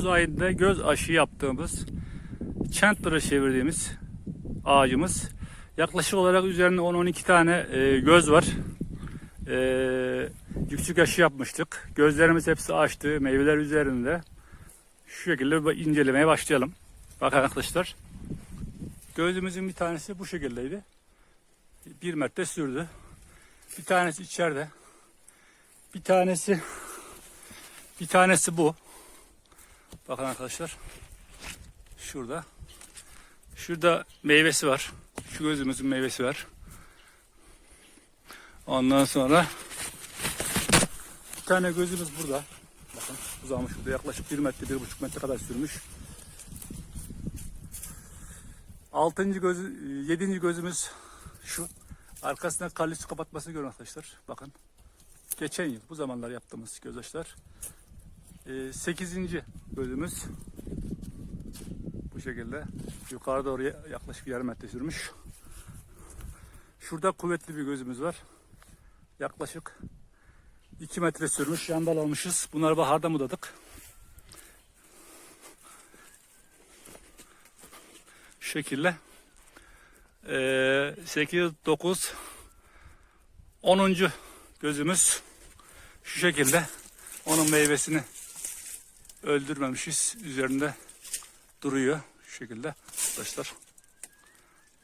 Temmuz ayında göz aşı yaptığımız Chandler'a çevirdiğimiz ağacımız. Yaklaşık olarak üzerinde 10-12 tane e, göz var. E, yüksek aşı yapmıştık. Gözlerimiz hepsi açtı. Meyveler üzerinde. Şu şekilde incelemeye başlayalım. Bakın arkadaşlar. Gözümüzün bir tanesi bu şekildeydi. Bir metre sürdü. Bir tanesi içeride. Bir tanesi bir tanesi bu. Bakın arkadaşlar. Şurada. Şurada meyvesi var. Şu gözümüzün meyvesi var. Ondan sonra bir tane gözümüz burada. Bakın uzağımı şurada yaklaşık 1 metre, 1,5 metre kadar sürmüş. Altıncı göz, yedinci gözümüz şu. Arkasına kalyus kapatmasını görün arkadaşlar. Bakın. Geçen yıl bu zamanlar yaptığımız gözdaşlar. Ee, 8. bölümümüz bu şekilde yukarı doğru yaklaşık yarım metre sürmüş. Şurada kuvvetli bir gözümüz var. Yaklaşık 2 metre sürmüş. Yandal almışız. Bunları baharda mı dadık? Şu şekilde. Ee, 8, 9, 10. gözümüz şu şekilde. Onun meyvesini öldürmemişiz. Üzerinde duruyor şu şekilde arkadaşlar.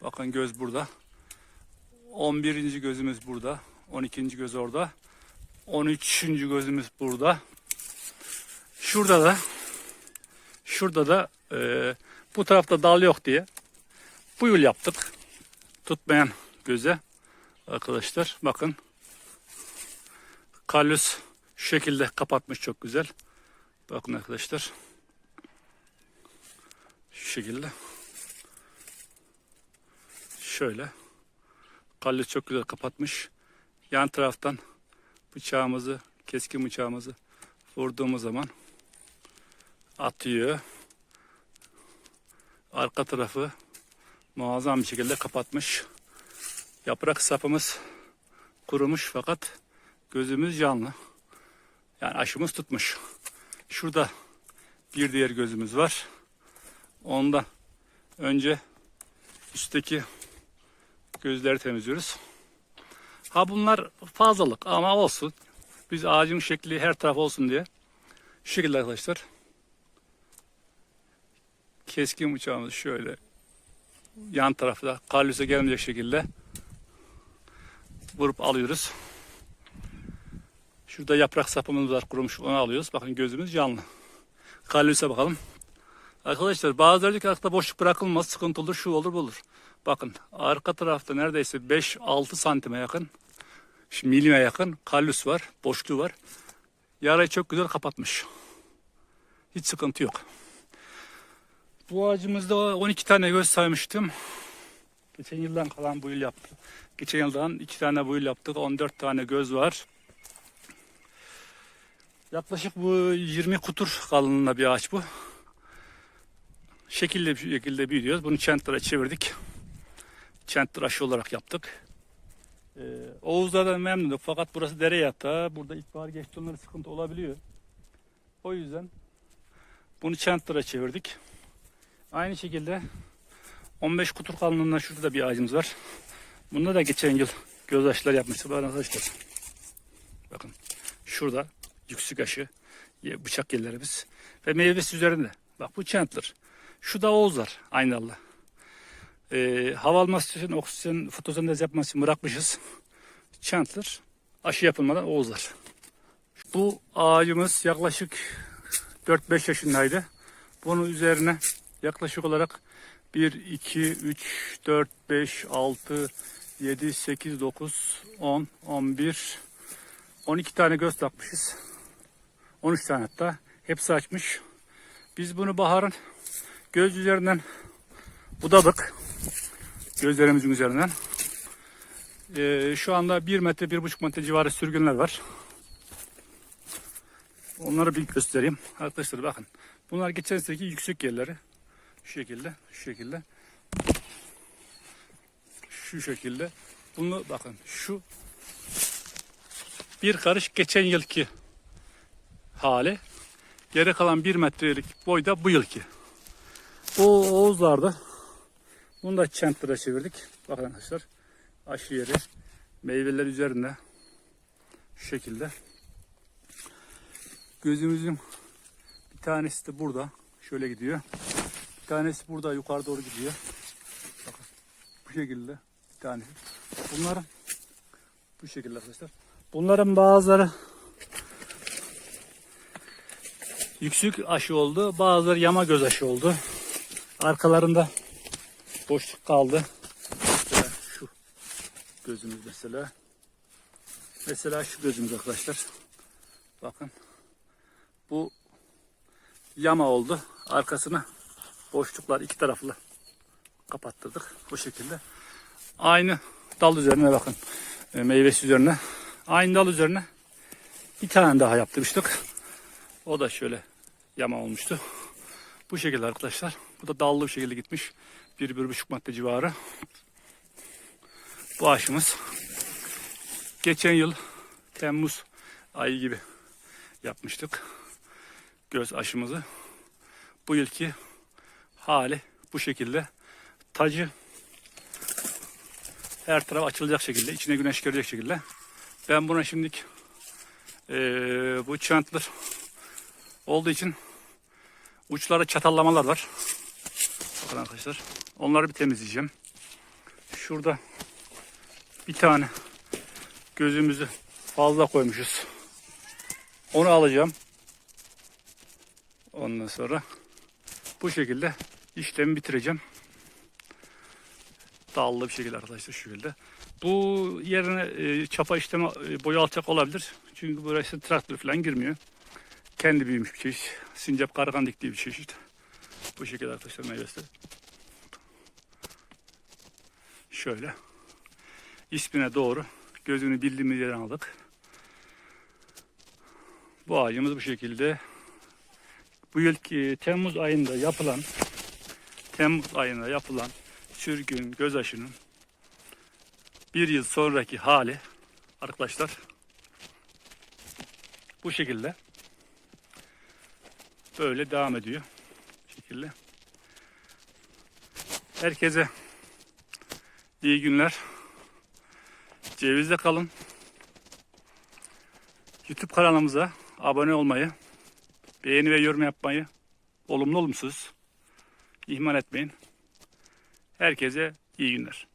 Bakın göz burada. 11. gözümüz burada. 12. göz orada. 13. gözümüz burada. Şurada da şurada da e, bu tarafta dal yok diye bu yıl yaptık. Tutmayan göze arkadaşlar bakın şu şekilde kapatmış çok güzel. Bakın arkadaşlar. Şu şekilde. Şöyle. Kalüs çok güzel kapatmış. Yan taraftan bıçağımızı, keskin bıçağımızı vurduğumuz zaman atıyor. Arka tarafı muazzam bir şekilde kapatmış. Yaprak sapımız kurumuş fakat gözümüz canlı. Yani aşımız tutmuş. Şurada bir diğer gözümüz var. Ondan önce üstteki gözleri temizliyoruz. Ha bunlar fazlalık ama olsun. Biz ağacın şekli her taraf olsun diye. Şu şekilde arkadaşlar. Keskin bıçağımızı şöyle yan tarafta kalüse gelmeyecek şekilde vurup alıyoruz. Şurada yaprak sapımız var kurumuş onu alıyoruz. Bakın gözümüz canlı. Kalüse bakalım. Arkadaşlar bazıları diyor ki arkada boşluk bırakılmaz sıkıntı olur şu olur bu olur. Bakın arka tarafta neredeyse 5-6 santime yakın milime yakın kallüs var, boşluğu var. Yarayı çok güzel kapatmış. Hiç sıkıntı yok. Bu ağacımızda 12 tane göz saymıştım. Geçen yıldan kalan bu yıl yaptı. Geçen yıldan 2 tane bu yıl yaptık. 14 tane göz var. Yaklaşık bu 20 kutur kalınlığında bir ağaç bu. Şekilli bir şekilde büyüyoruz. Bunu çentlere çevirdik. Çentler aşı olarak yaptık. Ee, Oğuzlardan memnunduk fakat burası dere yatağı. Burada ilkbahar geçtiğinde sıkıntı olabiliyor. O yüzden bunu Chandler'a çevirdik. Aynı şekilde 15 kutur kalınlığında şurada da bir ağacımız var. Bunda da geçen yıl göz aşılar yapmıştık arkadaşlar. Bakın şurada yüksek aşı bıçak yerlerimiz ve meyvesi üzerinde. Bak bu Chandler. Şu da Oğuzlar aynı Allah e, hava alması için oksijen fotosentez yapması için bırakmışız. Chandler aşı yapılmadan Oğuzlar. Bu ağacımız yaklaşık 4-5 yaşındaydı. Bunun üzerine yaklaşık olarak 1, 2, 3, 4, 5, 6, 7, 8, 9, 10, 11, 12 tane göz takmışız. 13 tane hatta. Hepsi açmış. Biz bunu baharın göz üzerinden budadık gözlerimizin üzerinden. Ee, şu anda 1 metre, 1,5 metre civarı sürgünler var. Onları bir göstereyim. Arkadaşlar bakın. Bunlar geçen seneki yüksek yerleri. Şu şekilde, şu şekilde. Şu şekilde. Bunu bakın şu bir karış geçen yılki hali. Geri kalan 1 metrelik boyda bu yılki. Bu Oğuzlar'da bunu da çentlere çevirdik. Bakın arkadaşlar. Aşı yeri. Meyveler üzerinde. Şu şekilde. Gözümüzün bir tanesi de burada. Şöyle gidiyor. Bir tanesi burada yukarı doğru gidiyor. Bakın. Bu şekilde bir tanesi. Bunların bu şekilde arkadaşlar. Bunların bazıları yüksek aşı oldu. Bazıları yama göz aşı oldu. Arkalarında boşluk kaldı. Mesela şu gözümüz mesela. Mesela şu gözümüz arkadaşlar. Bakın. Bu yama oldu. Arkasını boşluklar iki taraflı kapattırdık. Bu şekilde. Aynı dal üzerine bakın. E, meyvesi üzerine. Aynı dal üzerine bir tane daha yaptırmıştık. O da şöyle yama olmuştu. Bu şekilde arkadaşlar. Bu da dallı bir şekilde gitmiş. Bir, bir buçuk madde civarı. Bu aşımız. Geçen yıl Temmuz ayı gibi yapmıştık. Göz aşımızı. Bu yılki hali bu şekilde. Tacı her taraf açılacak şekilde, içine güneş girecek şekilde. Ben buna şimdilik eee bu çantlar olduğu için uçlarda çatallamalar var. Bakın arkadaşlar. Onları bir temizleyeceğim. Şurada bir tane gözümüzü fazla koymuşuz. Onu alacağım. Ondan sonra bu şekilde işlemi bitireceğim. Dallı bir şekilde arkadaşlar şu şekilde. Bu yerine e, çapa işlemi e, boyaltacak olabilir. Çünkü burası traktör falan girmiyor. Kendi büyümüş bir çeşit. Sincap kargan diktiği bir çeşit. Bu şekilde arkadaşlar meyvesi. Şöyle. İsmine doğru gözünü bildiğimiz yerden aldık. Bu ağacımız bu şekilde. Bu yıl ki Temmuz ayında yapılan Temmuz ayında yapılan sürgün göz aşının bir yıl sonraki hali arkadaşlar bu şekilde böyle devam ediyor. Bu şekilde. Herkese iyi günler. Cevizde kalın. YouTube kanalımıza abone olmayı, beğeni ve yorum yapmayı olumlu olumsuz ihmal etmeyin. Herkese iyi günler.